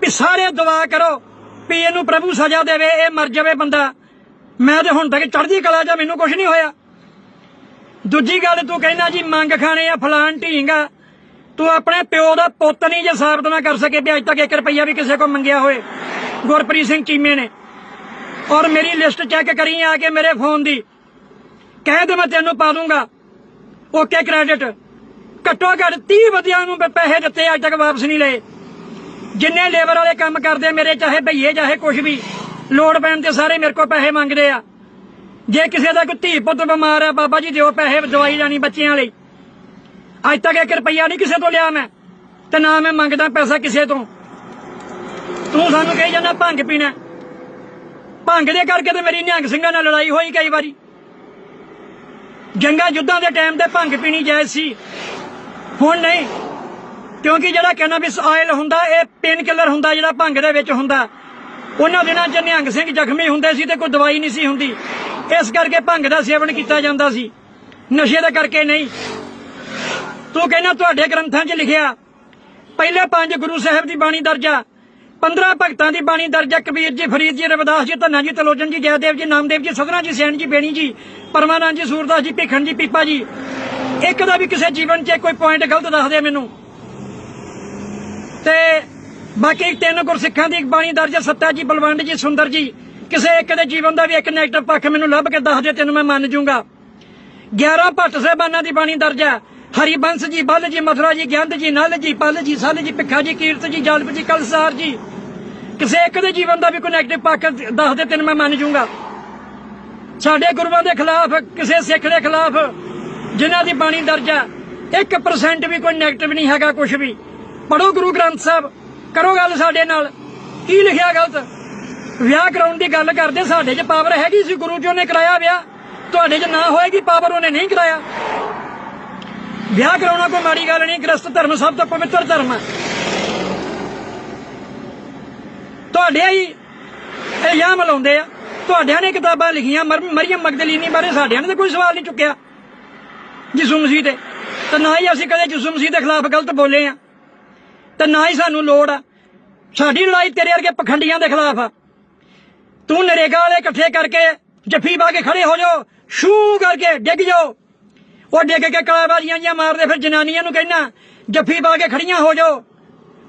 ਵੀ ਸਾਰੇ ਦੁਆ ਕਰੋ ਵੀ ਇਹਨੂੰ ਪ੍ਰਭੂ ਸਜ਼ਾ ਦੇਵੇ, ਇਹ ਮਰ ਜਾਵੇ ਬੰਦਾ। ਮੈਂ ਤੇ ਹੁਣ ਤੱਕ ਚੜ੍ਹਦੀ ਕਲਾ 'ਚ ਮੈਨੂੰ ਕੁਝ ਨਹੀਂ ਹੋਇਆ। ਦੂਜੀ ਗੱਲ ਤੂੰ ਕਹਿੰਦਾ ਜੀ, ਮੰਗ ਖਾਣੇ ਆ ਫਲਾਨ ਢੀਂਗਾ ਤੂੰ ਆਪਣੇ ਪਿਓ ਦਾ ਪੁੱਤ ਨਹੀਂ ਜੇ ਸਾਬਤ ਨਾ ਕਰ ਸਕੇ ਵੀ ਅੱਜ ਤੱਕ 1 ਰੁਪਈਆ ਵੀ ਕਿਸੇ ਕੋਲ ਮੰਗਿਆ ਹੋਏ ਗੁਰਪ੍ਰੀਤ ਸਿੰਘ ਚੀਮੇ ਨੇ। ਔਰ ਮੇਰੀ ਲਿਸਟ ਚੈੱਕ ਕਰੀ ਆ ਕੇ ਮੇਰੇ ਫੋਨ ਦੀ। ਕਹਿ ਦੇ ਮੈਂ ਤੈਨੂੰ ਪਾ ਦੂੰਗਾ। ਓਕੇ ਕ੍ਰੈਡਿਟ ਘੱਟੋ ਘੱਟ 30 ਬੰਦਿਆਂ ਨੂੰ ਪੈਸੇ ਦਿੱਤੇ ਅੱਜ ਤੱਕ ਵਾਪਸ ਨਹੀਂ ਲਏ। ਜਿੰਨੇ ਲੇਬਰ ਵਾਲੇ ਕੰਮ ਕਰਦੇ ਮੇਰੇ, ਚਾਹੇ ਭਈਏ, ਚਾਹੇ ਕੁਝ ਵੀ, ਲੋੜ ਪੈਣ ਤੇ ਸਾਰੇ ਮੇਰੇ ਕੋਲ ਪੈਸੇ ਮੰਗਦੇ ਆ। ਜੇ ਕਿਸੇ ਦਾ ਕੋਈ ਧੀ ਪੁੱਤ ਬਿਮਾਰ ਹੈ ਬਾਬਾ ਜੀ ਦਿਓ ਪੈਸੇ, ਦਵਾਈ ਜਾਣੀ ਬੱਚਿਆਂ ਲਈ। ਅੱਜ ਤੱਕ 1 ਰੁਪਈਆ ਨਹੀਂ ਕਿਸੇ ਤੋਂ ਲਿਆ ਮੈਂ। ਤੇ ਨਾ ਮੈਂ ਮੰਗਦਾ ਪੈਸਾ ਕਿਸੇ ਤੋਂ। ਤੂੰ ਸਾਨੂੰ ਕਹੀ ਜਾਂਦਾ, ਭੰਗ ਪੀਣਾ। ਭੰਗ ਦੇ ਕਰਕੇ ਤੇ ਮੇਰੀ ਨਿਹੰਗ ਸਿੰਘਾਂ ਨਾਲ ਲੜਾਈ ਹੋਈ ਕਈ ਵਾਰੀ। ਜੰਗਾਂ ਯੁੱਧਾਂ ਦੇ ਟਾਈਮ ਤੇ ਭੰਗ ਪੀਣੀ ਜਾਇਜ਼ ਸੀ। ਹੁਣ ਨਹੀਂ, ਕਿਉਂਕਿ ਜਿਹੜਾ ਕੈਨਾਬਿਸ ਆਇਲ ਹੁੰਦਾ, ਇਹ ਪੇਨ ਕਿਲਰ ਹੁੰਦਾ, ਜਿਹੜਾ ਭੰਗ ਦੇ ਵਿੱਚ ਹੁੰਦਾ। ਉਹਨਾਂ ਦਿਨਾਂ 'ਚ ਨਿਹੰਗ ਸਿੰਘ ਜ਼ਖਮੀ ਹੁੰਦੇ ਸੀ ਤੇ ਕੋਈ ਦਵਾਈ ਨਹੀਂ ਸੀ ਹੁੰਦੀ। ਇਸ ਕਰਕੇ ਭੰਗ ਦਾ ਸੇਵਨ ਕੀਤਾ ਜਾਂਦਾ ਸੀ। ਨਸ਼ੇ ਦਾ ਕਰਕੇ ਨਹੀਂ। ਤੂੰ ਕਹਿੰਦਾ ਤੁਹਾਡੇ ਗ੍ਰੰਥਾਂ 'ਚ ਲਿਖਿਆ, ਪਹਿਲੇ ਪੰਜ ਗੁਰੂ ਸਾਹਿਬ ਦੀ ਬਾਣੀ ਦਰਜਾ 15 ਭਗਤਾਂ ਦੀ ਬਾਣੀ ਦਰਜਾ ਕਬੀਰ ਜੀ, ਫਰੀਦ ਜੀ, ਰਵਿਦਾਸ ਜੀ, ਧੰਨਾ ਜੀ, ਤਲੋਚਨ ਜੀ, ਜੈਦੇਵ ਜੀ, ਨਾਮਦੇਵ ਜੀ ਸਦਨਾ ਜੀ ਸੈਣ ਜੀ, ਬੇਣੀ ਜੀ, ਪਰਮਾਨੰਦ ਜੀ, ਸੂਰਦਾਸ ਜੀ, ਭਿਖਣ ਜੀ, ਪੀਪਾ ਜੀ। ਇੱਕ ਦਾ ਵੀ ਕਿਸੇ ਜੀਵਨ 'ਚ ਕੋਈ ਪੁਆਇੰਟ ਗਲਤ ਦੱਸ ਦੇ ਮੈਨੂੰ। ਤੇ ਬਾਕੀ ਤਿੰਨ ਗੁਰਸਿੱਖਾਂ ਦੀ ਬਾਣੀ ਦਰਜ ਹੈ, ਸੱਤਾ ਜੀ, ਬਲਵੰਡ ਜੀ, ਸੁੰਦਰ ਜੀ। ਕਿਸੇ ਇੱਕ ਦੇ ਜੀਵਨ ਦਾ ਵੀ ਇੱਕ ਨੈਗੇਟਿਵ ਪੱਖ ਮੈਨੂੰ ਲੱਭ ਕੇ ਦੱਸ ਦੇ, ਤੈਨੂੰ ਮੈਂ ਮੰਨ ਜੂਗਾ। 11 ਭੱਟ ਸਾਹਿਬਾਨਾਂ ਦੀ ਬਾਣੀ ਦਰਜ ਹੈ ਹਰੀਬੰਸ ਜੀ, ਬੱਲ ਜੀ, ਮਥੁਰਾ ਜੀ ਗਿਆੰਦ ਜੀ, ਨਲ ਜੀ ਪਲ ਜੀ, ਸਲ ਜੀ, ਭਿੱਖਾ ਜੀ, ਕੀਰਤ ਜੀ, ਜਲਪ ਜੀ, ਕਲਸਾਰ ਜੀ। ਕਿਸੇ ਇੱਕ ਦੇ ਜੀਵਨ ਦਾ ਵੀ ਕੋਈ ਨੈਗੇਟਿਵ ਪੱਖ ਦੱਸ ਦੇ, ਤੈਨੂੰ ਮੈਂ ਮੰਨ ਜੂੰਗਾ ਸਾਡੇ ਗੁਰੂਆਂ ਦੇ ਖਿਲਾਫ, ਕਿਸੇ ਸਿੱਖ ਦੇ ਖਿਲਾਫ ਜਿਨ੍ਹਾਂ ਦੀ ਬਾਣੀ ਦਰਜ ਹੈ 1% ਵੀ ਕੋਈ ਨੈਗੇਟਿਵ ਨਹੀਂ ਹੈਗਾ ਕੁਝ ਵੀ। ਪੜੋ ਗੁਰੂ ਗ੍ਰੰਥ ਸਾਹਿਬ, ਕਰੋ ਗੱਲ ਸਾਡੇ ਨਾਲ। ਕੀ ਲਿਖਿਆ ਗਲਤ? ਵਿਆਹ ਕਰਾਉਣ ਦੀ ਗੱਲ ਕਰਦੇ, ਸਾਡੇ 'ਚ ਪਾਵਰ ਹੈਗੀ ਸੀ, ਗੁਰੂ ਜੀ ਨੇ ਕਰਾਇਆ ਵਿਆਹ। ਤੁਹਾਡੇ 'ਚ ਨਾ ਹੋਏਗੀ ਪਾਵਰ ਉਹਨੇ ਨਹੀਂ ਕਰਾਇਆ। ਵਿਆਹ ਕਰਾਉਣਾ ਕੋਈ ਮਾੜੀ ਗੱਲ ਨਹੀਂ, ਗ੍ਰਸਤ ਧਰਮ ਸਭ ਤੋਂ ਪਵਿੱਤਰ ਧਰਮ ਹੈ। ਤੁਹਾਡੇ ਹੀ ਇਲਜ਼ਾਮ ਲਾਉਂਦੇ ਆ, ਤੁਹਾਡਿਆਂ ਨੇ ਕਿਤਾਬਾਂ ਲਿਖੀਆਂ, ਮਰ- ਮਰੀਮ ਮਗਦਲੀਨੀ ਬਾਰੇ ਸਾਡਿਆਂ ਨੇ ਤਾਂ ਕੋਈ ਸਵਾਲ ਨਹੀਂ ਚੁੱਕਿਆ। ਯਿਸੂ ਮਸੀਹ ਤੇ। ਤੇ ਨਾ ਹੀ ਅਸੀਂ ਕਦੇ ਯਿਸੂ ਮਸੀਹ ਦੇ ਖਿਲਾਫ ਗਲਤ ਬੋਲੇ ਆ। ਤੇ ਨਾ ਹੀ ਸਾਨੂੰ ਲੋੜ ਆ। ਸਾਡੀ ਲੜਾਈ ਤੇਰੇ ਵਰਗੇ ਪਖੰਡੀਆਂ ਦੇ ਖਿਲਾਫ ਆ। ਤੂੰ ਨਰੇਗਾ ਵਾਲੇ ਇਕੱਠੇ ਕਰਕੇ ਜੱਫੀ ਪਾ ਕੇ ਖੜੇ ਹੋ ਜਾਓ ਸ਼ੂ ਕਰਕੇ ਡਿੱਗ ਜਾਓ। ਉਹ ਡਿੱਗ ਕੇ ਕਲਾਬਾਜ਼ੀਆਂ ਜੀਆਂ ਮਾਰਦੇ ਫਿਰ ਜਨਾਨੀਆਂ ਨੂੰ ਕਹਿਣਾ, ਜੱਫੀ ਪਾ ਕੇ ਖੜੀਆਂ ਹੋ ਜਾਓ।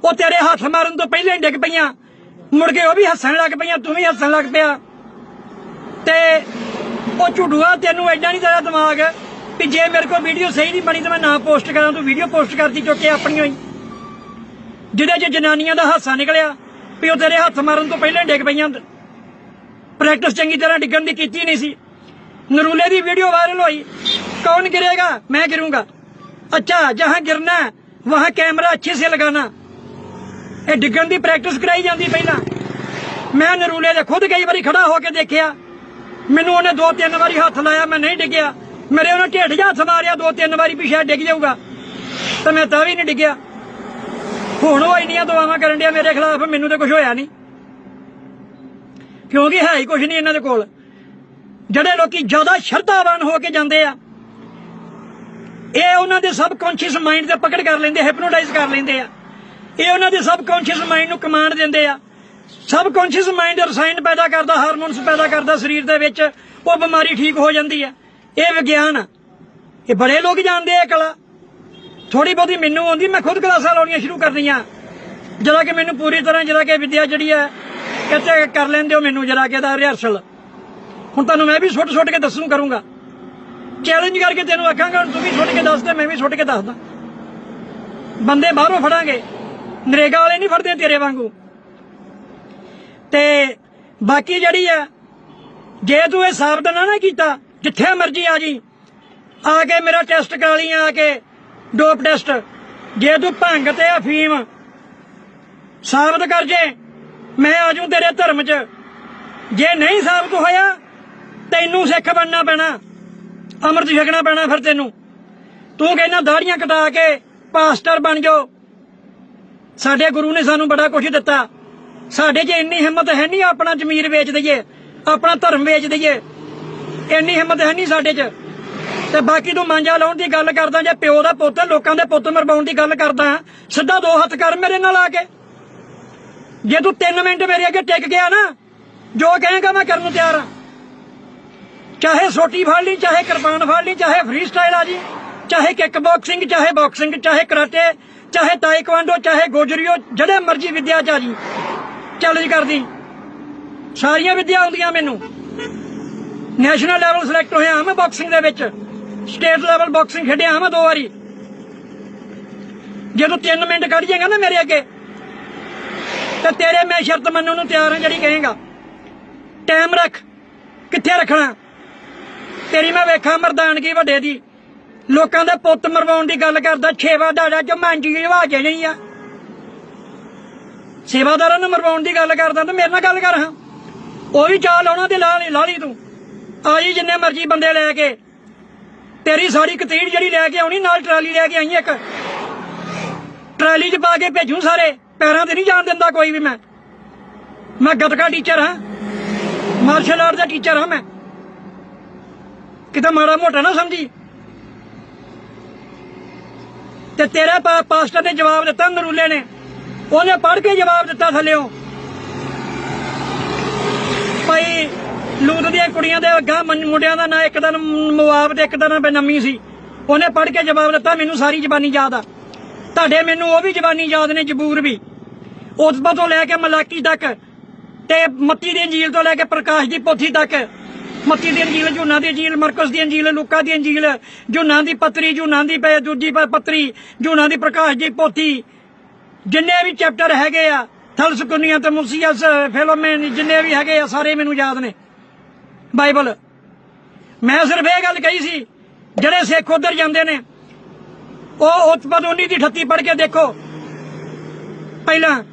ਉਹ ਤੇਰੇ ਹੱਥ ਮਾਰਨ ਤੋਂ ਪਹਿਲਾਂ ਹੀ ਡਿੱਗ ਪਈਆਂ। ਮੁੜ ਕੇ ਉਹ ਵੀ ਹੱਸਣ ਲੱਗ ਪਈਆਂ, ਤੂੰ ਵੀ ਹੱਸਣ ਲੱਗ ਪਿਆ। ਤੇ ਉਹ ਝੁੱਡੂਆ ਤੈਨੂੰ ਐਡਾ ਨਹੀਂ ਤੇਰਾ ਦਿਮਾਗ ਵੀ ਜੇ ਮੇਰੇ ਕੋਲ ਵੀਡੀਓ ਸਹੀ ਨਹੀਂ ਬਣੀ ਤਾਂ ਮੈਂ ਨਾ ਪੋਸਟ ਕਰਾਂ, ਤੂੰ ਵੀਡੀਓ ਪੋਸਟ ਕਰਦੀ ਚੁੱਕ ਕੇ ਆਪਣੀਆਂ ਹੀ। ਜਿਹਦੇ 'ਚ ਜਨਾਨੀਆਂ ਦਾ ਹਾਸਾ ਨਿਕਲਿਆ ਵੀ ਉਹ ਤੇਰੇ ਹੱਥ ਮਾਰਨ ਤੋਂ ਪਹਿਲਾਂ ਡਿੱਗ ਪਈਆਂ। ਪ੍ਰੈਕਟਿਸ ਚੰਗੀ ਤਰ੍ਹਾਂ ਡਿੱਗਣ ਦੀ ਕੀਤੀ ਨਹੀਂ ਸੀ। ਨਰੂਲੇ ਦੀ ਵੀਡੀਓ ਵਾਇਰਲ ਹੋਈ। ਕੌਣ ਗਿਰੇਗਾ ਮੈਂ ਗਿਰੂੰਗਾ अच्छा जहां गिरना है वहां कैमरा अच्छे से लगाना ਇਹ ਡਿੱਗਣ ਦੀ ਪ੍ਰੈਕਟਿਸ ਕਰਾਈ ਜਾਂਦੀ ਪਹਿਲਾਂ ਮੈਂ ਨਰੂਲੇ ਦੇ ਖੁਦ ਕਈ ਵਾਰੀ ਖੜਾ ਹੋ ਕੇ ਦੇਖਿਆ ਮੈਨੂੰ ਉਹਨੇ ਦੋ ਤਿੰਨ ਵਾਰੀ ਹੱਥ ਲਾਇਆ ਮੈਂ ਨਹੀਂ ਡਿੱਗਿਆ ਮੇਰੇ ਉਹਨੇ ਢਿੱਡ 'ਚ ਹੱਥ ਮਾਰਿਆ ਦੋ ਤਿੰਨ ਵਾਰੀ ਵੀ ਸ਼ਾਇਦ ਡਿੱਗ ਜਾਊਗਾ ਤੇ ਮੈਂ ਤਾਂ ਵੀ ਨਹੀਂ ਡਿੱਗਿਆ ਹੁਣ ਉਹ ਇੰਨੀਆਂ ਦੁਆਵਾਂ ਕਰਨ ਡਿਆ ਮੇਰੇ ਖਿਲਾਫ ਮੈਨੂੰ ਤੇ ਕੁਝ ਹੋਇਆ ਨਹੀਂ ਕਿਉਂਕਿ ਹੈ ਹੀ ਕੁਝ ਨਹੀਂ ਇਹਨਾਂ ਦੇ ਕੋਲ ਜਿਹੜੇ ਲੋਕੀ ਜ਼ਿਆਦਾ ਸ਼ਰਧਾਵਾਨ ਹੋ ਕੇ ਜਾਂਦੇ ਆ ਇਹ ਉਹਨਾਂ ਦੇ ਸਬ ਕੌਨਸ਼ੀਅਸ ਮਾਈਂਡ ਤੇ ਪਕੜ ਕਰ ਲੈਂਦੇ ਹਿਪਨੋਟਾਈਜ਼ ਕਰ ਲੈਂਦੇ ਆ। ਇਹ ਉਹਨਾਂ ਦੇ ਸਬ ਕੌਨਸ਼ੀਅਸ ਮਾਈਂਡ ਨੂੰ ਕਮਾਂਡ ਦਿੰਦੇ ਆ। ਸਬ ਕੌਨਸ਼ੀਅਸ ਮਾਈਂਡ ਰਸਾਇਣ ਪੈਦਾ ਕਰਦਾ, ਹਾਰਮੋਨਸ ਪੈਦਾ ਕਰਦਾ ਸਰੀਰ ਦੇ ਵਿੱਚ, ਉਹ ਬਿਮਾਰੀ ਠੀਕ ਹੋ ਜਾਂਦੀ ਆ। ਇਹ ਵਿਗਿਆਨ ਆ। ਇਹ ਬੜੇ ਲੋਕ ਜਾਣਦੇ ਆ ਕਲਾ। ਥੋੜੀ ਬਹੁਤੀ ਮੈਨੂੰ ਆਉਂਦੀ, ਮੈਂ ਖੁਦ ਕਲਾਸਾਂ ਲਾਉਣੀਆਂ ਸ਼ੁਰੂ ਕਰਨੀਆਂ। ਜਿਹੜਾ ਕਿ ਮੈਨੂੰ ਪੂਰੀ ਤਰ੍ਹਾਂ ਜਿਹੜਾ ਕਿ ਵਿਦਿਆ ਜਿਹੜੀ ਹੈ ਇੱਥੇ ਕਰ ਲੈਂਦੇ ਹੋ ਮੈਨੂੰ ਜਿਹੜਾ ਕਿ ਦਾ ਰਿਹਰਸਲ। ਹੁਣ ਤੁਹਾਨੂੰ ਮੈਂ ਵੀ ਛੁੱਟ ਛੁੱਟ ਕੇ ਦੱਸੂ, ਕਰੂੰਗਾ। ਚੈਲੰਜ ਕਰਕੇ ਤੈਨੂੰ ਆਖਾਂਗਾ, ਹੁਣ ਤੂੰ ਵੀ ਛੁੱਟ ਕੇ ਦੱਸ ਦੇ, ਮੈਂ ਵੀ ਛੁੱਟ ਕੇ ਦੱਸਦਾ। ਬੰਦੇ ਬਾਹਰੋਂ ਫੜਾਂਗੇ। ਨਰੇਗਾ ਵਾਲੇ ਨਹੀਂ ਫੜਦੇ ਤੇਰੇ ਵਾਂਗੂ। ਤੇ ਬਾਕੀ ਜਿਹੜੀ ਹੈ ਜੇ ਤੂੰ ਇਹ ਸਾਬਤ ਨਾ ਨਾ ਕੀਤਾ, ਜਿੱਥੇ ਮਰਜ਼ੀ ਆ ਜੀ, ਆ ਕੇ ਮੇਰਾ ਟੈਸਟ ਕਰਾ ਲਈ, ਆ ਕੇ ਡੋਪ ਟੈਸਟ ਜੇ ਤੂੰ ਭੰਗ ਤੇ ਅਫੀਮ ਸਾਬਤ ਕਰ ਜੇ, ਮੈਂ ਆ ਜਾਊਂ ਤੇਰੇ ਧਰਮ 'ਚ। ਜੇ ਨਹੀਂ ਸਾਬਤ ਹੋਇਆ, ਤੈਨੂੰ ਸਿੱਖ ਬਣਨਾ ਪੈਣਾ। ਅੰਮ੍ਰਿਤ ਛਕਣਾ ਪੈਣਾ ਫਿਰ ਤੈਨੂੰ। ਤੂੰ ਕਹਿੰਦਾ ਦਾੜੀਆਂ ਕਟਾ ਕੇ ਪਾਸਟਰ ਬਣ ਜਾਓ ਸਾਡੇ ਗੁਰੂ ਨੇ ਸਾਨੂੰ ਬੜਾ ਕੁਝ ਦਿੱਤਾ। ਸਾਡੇ 'ਚ ਇੰਨੀ ਹਿੰਮਤ ਹੈ ਨਹੀਂ ਆਪਣਾ ਜ਼ਮੀਰ ਵੇਚ ਦਈਏ, ਆਪਣਾ ਧਰਮ ਵੇਚ ਦਈਏ। ਇੰਨੀ ਹਿੰਮਤ ਹੈ ਨਹੀਂ ਸਾਡੇ 'ਚ। ਤੇ ਬਾਕੀ ਤੂੰ ਮਾਂਜਾ ਲਾਉਣ ਦੀ ਗੱਲ ਕਰਦਾ ਜੇ ਪਿਓ ਦਾ ਪੁੱਤ, ਲੋਕਾਂ ਦੇ ਪੁੱਤ ਮਰਵਾਉਣ ਦੀ ਗੱਲ ਕਰਦਾ, ਸਿੱਧਾ ਦੋ ਹੱਥ ਕਰ ਮੇਰੇ ਨਾਲ ਆ ਕੇ। ਜੇ ਤੂੰ 3 ਮਿੰਟ ਮੇਰੇ ਅੱਗੇ ਟਿਕ ਗਿਆ ਨਾ, ਜੋ ਕਹੇਗਾ ਮੈਂ ਕਰਨ ਨੂੰ ਤਿਆਰ ਹਾਂ ਚਾਹੇ ਸੋਟੀ ਫੜ ਲਈ, ਚਾਹੇ ਕਿਰਪਾਨ ਫੜ ਲਈ, ਚਾਹੇ ਫ੍ਰੀ ਸਟਾਈਲ ਆ ਜੀ, ਚਾਹੇ ਕਿੱਕ ਬਾਕਸਿੰਗ ਚਾਹੇ ਬਾਕਸਿੰਗ ਚਾਹੇ ਕਰਾਟੇ ਚਾਹੇ ਤਾਈਕਵਾਂਡੋ ਚਾਹੇ ਗੋਜਰੀਓ, ਜਿਹੜੇ ਮਰਜ਼ੀ ਵਿਦਿਆ ਚ ਆ ਜੀ। ਚੈਲੰਜ ਕਰਦੀ। ਸਾਰੀਆਂ ਵਿਦਿਆ ਆਉਂਦੀਆਂ ਮੈਨੂੰ। ਨੈਸ਼ਨਲ ਲੈਵਲ ਸਿਲੈਕਟ ਹੋਇਆ ਮੈਂ ਬਾਕਸਿੰਗ ਦੇ ਵਿੱਚ। ਸਟੇਟ ਲੈਵਲ ਬਾਕਸਿੰਗ ਖੇਡਿਆ ਮੈਂ ਦੋ ਵਾਰੀ। ਜਦੋਂ ਤੂੰ 3 ਮਿੰਟ ਕੱਢ ਜਾਏਗਾ ਨਾ ਮੇਰੇ ਅੱਗੇ, ਤੇ ਤੇਰੇ ਮੈਂ ਸ਼ਰਤ ਮੰਨਣ ਨੂੰ ਤਿਆਰ ਹਾਂ ਜਿਹੜੀ ਕਹੇਗਾ। ਟਾਈਮ ਰੱਖ। ਕਿੱਥੇ ਰੱਖਣਾ? ਤੇਰੀ ਮੈਂ ਵੇਖਾਂ ਮਰਦਾਨਗੀ ਵੱਡੇ ਦੀ। ਲੋਕਾਂ ਦੇ ਪੁੱਤ ਮਰਵਾਉਣ ਦੀ ਗੱਲ ਕਰਦਾ, ਛੇਵਾ ਦਾੜਾ ਚ ਮਾਂਜੀ ਜਵਾਜ ਨਹੀਂ ਆ। ਸੇਵਾਦਾਰਾਂ ਨੂੰ ਮਰਵਾਉਣ ਦੀ ਗੱਲ ਕਰਦਾ ਤੇ ਮੇਰੇ ਨਾਲ ਗੱਲ ਕਰ ਹਾਂ। ਉਹ ਵੀ ਚਾਹ ਲਾਉਣਾ ਦੇ ਲਾ ਲਈ ਲਾ ਲਈ ਤੂੰ। ਆਈ ਜਿੰਨੇ ਮਰਜ਼ੀ ਬੰਦੇ ਲੈ ਕੇ। ਤੇਰੀ ਸਾਰੀ ਕਤੀੜ ਜਿਹੜੀ ਲੈ ਕੇ ਆਉਣੀ, ਨਾਲ ਟਰਾਲੀ ਲੈ ਕੇ ਆਈ ਇੱਕ। ਟਰਾਲੀ 'ਚ ਪਾ ਕੇ ਭੇਜੂ ਸਾਰੇ, ਪੈਰਾਂ ਤੇ ਨਹੀਂ ਜਾਣ ਦਿੰਦਾ ਕੋਈ ਵੀ ਮੈਂ। ਮੈਂ ਗੱਤਕਾ ਟੀਚਰ ਹਾਂ। ਮਾਰਸ਼ਲ ਆਰਟ ਦਾ ਟੀਚਰ ਹਾਂ ਮੈਂ। ਕਿਤੇ ਮਾੜਾ ਮੋਟਾ ਨਾ ਸਮਝੀ। ਤੇ ਤੇਰੇ ਪਾਸਟਰ ਨੇ ਜਵਾਬ ਦਿੱਤਾ, ਨਰੂਲੇ ਨੇ। ਉਹਨੇ ਪੜ੍ਹ ਕੇ ਜਵਾਬ ਦਿੱਤਾ ਥੱਲਿਓ। ਭਾਈ, ਲੂਤ ਦੀਆਂ ਕੁੜੀਆਂ ਦੇ ਅੱਗਾ ਮੁੰਡਿਆਂ ਦਾ ਨਾਂ ਇੱਕ ਦਿਨ ਮੁਆਬ ਤੇ ਇੱਕ ਦਿਨ ਬੇਨਮੀ ਸੀ। ਉਹਨੇ ਪੜ੍ਹ ਕੇ ਜਵਾਬ ਦਿੱਤਾ, ਮੈਨੂੰ ਸਾਰੀ ਜ਼ਬਾਨੀ ਯਾਦ ਆ। ਤੁਹਾਡੇ ਮੈਨੂੰ ਉਹ ਵੀ ਜ਼ਬਾਨੀ ਯਾਦ ਨੇ, ਜਬੂਰ ਵੀ। ਉਤਬਾ ਤੋਂ ਲੈ ਕੇ ਮਲਾਕੀ ਤੱਕ ਤੇ ਮੱਤੀ ਦੀ ਅੰਜੀਲ ਤੋਂ ਲੈ ਕੇ ਪ੍ਰਕਾਸ਼ ਦੀ ਪੋਥੀ ਤੱਕ। ਮੱਤੀ ਦੀ ਅੰਜੀਲ ਜੁਨਾ ਦੀ ਅੰਜੀਲ ਮਰਕਸ ਦੀ ਅੰਜੀਲ ਲੂਕਾ ਦੀ ਅੰਜੀਲ ਜੁਨਾ ਦੀ ਪਤਰੀ, ਜੁਨਾ ਦੀ ਪੈ, ਦੂਜੀ ਪ- ਪੱਤਰੀ, ਜੁਨਾ ਦੀ ਪ੍ਰਕਾਸ਼ ਦੀ ਪੋਥੀ। ਜਿੰਨੇ ਵੀ ਚੈਪਟਰ ਹੈਗੇ ਆ ਥਲਸਕੁਨੀਆ ਤੇ ਮੁਸੀਅਸ ਫਿਲੋਮੇਨ, ਜਿੰਨੇ ਵੀ ਹੈਗੇ ਆ, ਸਾਰੇ ਮੈਨੂੰ ਯਾਦ ਨੇ। ਬਾਈਬਲ। ਮੈਂ ਸਿਰਫ ਇਹ ਗੱਲ ਕਹੀ ਸੀ, ਜਿਹੜੇ ਸਿੱਖ ਉਧਰ ਜਾਂਦੇ ਨੇ, ਉਹ ਉਤਪਦ 19 ਦੀ 38 ਪੜ੍ਹ ਕੇ ਦੇਖੋ। ਪਹਿਲਾਂ,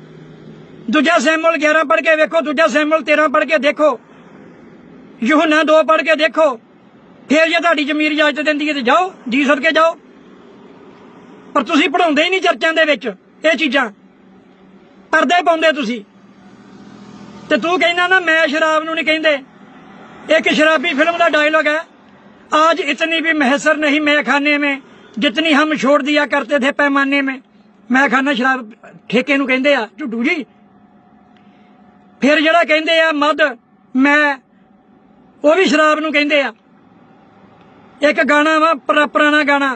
ਦੂਜਾ ਸੈਮੂਅਲ 11 ਪੜ੍ਹ ਕੇ ਵੇਖੋ, ਦੂਜਾ ਸੈਮੂਅਲ 13 ਪੜ੍ਹ ਕੇ ਦੇਖੋ। ਯੂਹੰਨਾ 2 ਪੜ੍ਹ ਕੇ ਦੇਖੋ ਫਿਰ ਜੇ ਤੁਹਾਡੀ ਜ਼ਮੀਰ ਇਜਾਜ਼ਤ ਦਿੰਦੀ ਹੈ ਤੇ ਜਾਓ ਜੀ ਸਦਕੇ ਜਾਓ ਪਰ ਤੁਸੀਂ ਪੜਾਉਂਦੇ ਹੀ ਨਹੀਂ ਚਰਚਾਂ ਦੇ ਵਿੱਚ ਇਹ ਚੀਜ਼ਾਂ ਪਰਦੇ ਪਾਉਂਦੇ ਤੁਸੀਂ ਤੇ ਤੂੰ ਕਹਿੰਦਾ ਨਾ ਮੈਂ ਸ਼ਰਾਬ ਨੂੰ ਨਹੀਂ ਕਹਿੰਦੇ एक शराबी फिल्म का डायलॉग है आज इतनी भी महसर नहीं मैं खाने में जितनी हम छोड़ दिया करते थे पैमाने में ਮੈਂ ਖਾਨਾ ਸ਼ਰਾਬ ਠੇਕੇ ਨੂੰ ਕਹਿੰਦੇ ਆ ਝੁੱਡੂ ਜੀ ਫਿਰ ਜਿਹੜਾ ਕਹਿੰਦੇ ਆ ਮਦ ਮੈਂ ਉਹ ਵੀ ਸ਼ਰਾਬ ਨੂੰ ਕਹਿੰਦੇ ਆ। ਇੱਕ ਗਾਣਾ ਵਾ ਪੁਰਾਣਾ ਗਾਣਾ।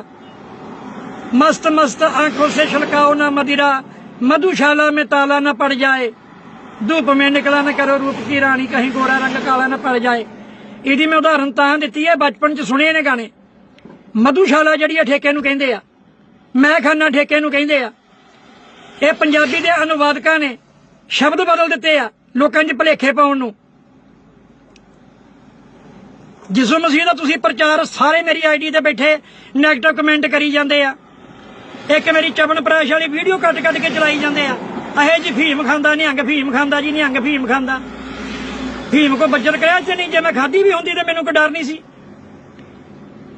ਮਸਤ ਮਸਤ ਆਂਖੋਂ ਸੇ ਛਲਕਾਓ ਨਾ ਮਦਿਰਾ ਮਧੂਸ਼ਾਲਾ ਮੇ ਤਾਲਾ ਨਾ ਪੜ ਜਾਏ। ਧੂਪ ਮੇ ਨਿਕਲਾ ਨਾ ਕਰੋ ਰੂਪ ਕੀ ਰਾਣੀ, ਕਹੀਂ ਗੋਰਾ ਰੰਗ ਕਾਲਾ ਨਾ ਪੜ ਜਾਏ। ਇਹਦੀ ਮੈਂ ਉਦਾਹਰਨ ਤਾਂ ਦਿੱਤੀ ਹੈ ਬਚਪਨ 'ਚ ਸੁਣੇ ਨੇ ਗਾਣੇ। ਮਧੂਸ਼ਾਲਾ ਜਿਹੜੀ ਆ, ਠੇਕੇ ਨੂੰ ਕਹਿੰਦੇ ਆ। ਮੈਂ ਖਾਨਾ ਠੇਕੇ ਨੂੰ ਕਹਿੰਦੇ ਆ। ਇਹ ਪੰਜਾਬੀ ਦੇ ਅਨੁਵਾਦਕਾਂ ਨੇ ਸ਼ਬਦ ਬਦਲ ਦਿੱਤੇ ਆ, ਲੋਕਾਂ 'ਚ ਭਲੇਖੇ ਪਾਉਣ ਨੂੰ। ਜਿਸੂ ਮਸੀਹ ਦਾ ਤੁਸੀਂ ਪ੍ਰਚਾਰ ਸਾਰੇ ਮੇਰੀ ਆਈਡੀ ਤੇ ਬੈਠੇ 네ਗੇਟਿਵ ਕਮੈਂਟ ਕਰੀ ਜਾਂਦੇ ਆ। ਇੱਕ ਮੇਰੀ ਚਵਨ ਪ੍ਰੈਸ਼ ਵਾਲੀ ਵੀਡੀਓ ਕੱਟ ਕੱਟ ਕੇ ਚਲਾਈ ਜਾਂਦੇ ਆ। ਅਹੇ ਜੀ ਫੀਮ ਖਾਂਦਾ ਨਿਹੰਗ ਫੀਮ ਖਾਂਦਾ ਜੀ ਨਿਹੰਗ ਫੀਮ ਖਾਂਦਾ। ਫੀਮ ਕੋ ਬੱਜਰ ਕਰਿਆ ਚ ਨਹੀਂ ਜੇ ਮੈਂ ਖਾਧੀ ਵੀ ਹੁੰਦੀ ਤੇ ਮੈਨੂੰ ਕੋਈ ਡਰ ਨਹੀਂ ਸੀ।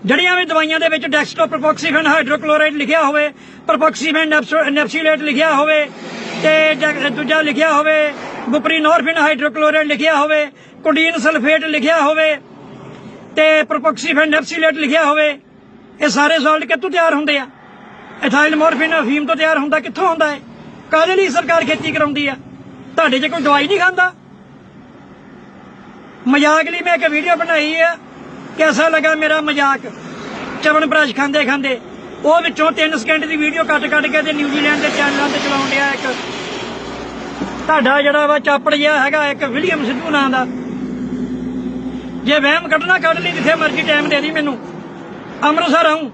ਜਿਹੜੀਆਂ ਵੀ ਦਵਾਈਆਂ ਦੇ ਵਿੱਚ ਡੈਕਸਟੋਪ੍ਰੋਪੋਕਸੀਫੈਨ ਹਾਈਡਰੋਕਲੋਰਾਈਡ ਲਿਖਿਆ ਹੋਵੇ ਪ੍ਰੋਪੋਕਸੀਫੈਨ ਨੈਪਸੀਲੇਟ ਲਿਖਿਆ ਹੋਵੇ ਤੇ ਦੂਜਾ ਲਿਖਿਆ ਹੋਵੇ ਬੁਪਰੀਨੋਰਫਿਨ ਹਾਈਡਰੋਕਲੋਰਾਈਡ ਲਿਖਿਆ ਹੋਵੇ ਕੋਡੀਨ ਸਲਫੇਟ ਲਿਖਿਆ ਹੋਵੇ। ਤੇ ਪ੍ਰੋਪੋਕਸੀਫੈਨ ਨੈਪਸੀਲੇਟ ਲਿਖਿਆ ਹੋਵੇ, ਇਹ ਸਾਰੇ ਸਾਲਟ ਕਿੱਥੋਂ ਤਿਆਰ ਹੁੰਦੇ ਆ? ਇਥਾਈਲ ਮੋਰਫਿਨ ਅਫੀਮ ਤੋਂ ਤਿਆਰ ਹੁੰਦਾ ਕਿੱਥੋਂ ਹੁੰਦਾ ਹੈ? ਕਾਹਦੇ ਲਈ ਸਰਕਾਰ ਖੇਤੀ ਕਰਾਉਂਦੀ ਆ? ਤੁਹਾਡੇ 'ਚ ਕੋਈ ਦਵਾਈ ਨਹੀਂ ਖਾਂਦਾ? ਮਜ਼ਾਕ ਲਈ ਮੈਂ ਇੱਕ ਵੀਡੀਓ ਬਣਾਈ ਆ ਕਿਹਦਾ ਲੱਗਾ ਮੇਰਾ ਮਜ਼ਾਕ? ਚਵਨ ਬ੍ਰਸ਼ ਖਾਂਦੇ ਖਾਂਦੇ, ਉਹ ਵਿੱਚੋਂ 3 ਸਕਿੰਟ ਦੀ ਵੀਡੀਓ ਕੱਟ ਕੱਟ ਕੇ ਤੇ ਨਿਊਜ਼ੀਲੈਂਡ ਦੇ ਚੈਨਲਾਂ ਤੇ ਚਲਾਉਣ ਡਿਆ ਇੱਕ। ਤੁਹਾਡਾ ਜਿਹੜਾ ਵਾ ਚਾਪੜ ਜਿਹਾ ਹੈਗਾ, ਇੱਕ ਵਿਲੀਅਮ ਸਿੱਧੂ ਨਾਂ ਦਾ। ਜੇ ਵਹਿਮ ਕੱਢਣਾ ਕੱਢ ਲਈ, ਜਿੱਥੇ ਮਰਜ਼ੀ ਟਾਈਮ ਦੇ ਦੀ ਮੈਨੂੰ। ਅੰਮ੍ਰਿਤਸਰ ਆਉਂ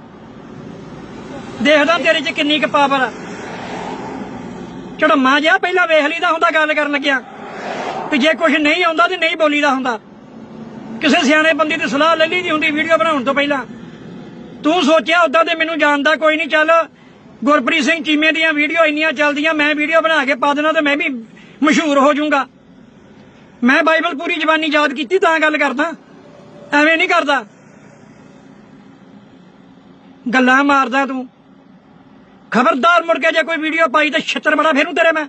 ਦੇਖਦਾ ਤੇਰੇ 'ਚ ਕਿੰਨੀ ਕੁ ਪਾਵਰ ਆ। ਚੜਮਾ ਜਿਹਾ ਪਹਿਲਾਂ ਵੇਖ ਲਈਦਾ ਹੁੰਦਾ, ਗੱਲ ਕਰਨ ਲੱਗਿਆ। ਵੀ ਜੇ ਕੁਝ ਨਹੀਂ ਆਉਂਦਾ ਤੇ ਨਹੀਂ ਬੋਲੀਦਾ ਹੁੰਦਾ। ਕਿਸੇ ਸਿਆਣੇ ਬੰਦੇ ਦੀ ਸਲਾਹ ਲੈ ਲਈਦੀ ਹੁੰਦੀ ਵੀਡੀਓ ਬਣਾਉਣ ਤੋਂ ਪਹਿਲਾਂ। ਤੂੰ ਸੋਚਿਆ ਉਦਾਂ ਤੇ ਮੈਨੂੰ ਜਾਣਦਾ ਕੋਈ ਨਹੀਂ, ਚੱਲ। ਗੁਰਪ੍ਰੀਤ ਸਿੰਘ ਚੀਮੇ ਦੀਆਂ ਵੀਡੀਓ ਇੰਨੀਆਂ ਚੱਲਦੀਆਂ, ਮੈਂ ਵੀਡੀਓ ਬਣਾ ਕੇ ਪਾ ਦੇਣਾ ਤੇ ਮੈਂ ਵੀ ਮਸ਼ਹੂਰ ਹੋ ਜਾਊਂਗਾ। ਮੈਂ ਬਾਈਬਲ ਪੂਰੀ ਜ਼ਬਾਨੀ ਯਾਦ ਕੀਤੀ, ਤਾਂ ਗੱਲ ਕਰਦਾ। ਐਵੇਂ ਨਹੀਂ ਕਰਦਾ। ਗੱਲਾਂ ਮਾਰਦਾ ਤੂੰ। ਖਬਰਦਾਰ ਮੁੜ ਕੇ ਜੇ ਕੋਈ ਵੀਡੀਓ ਪਾਈ ਤਾਂ ਛਿੱਤਰ ਬੜਾ ਫੇਰੂ ਤੇਰੇ ਮੈਂ।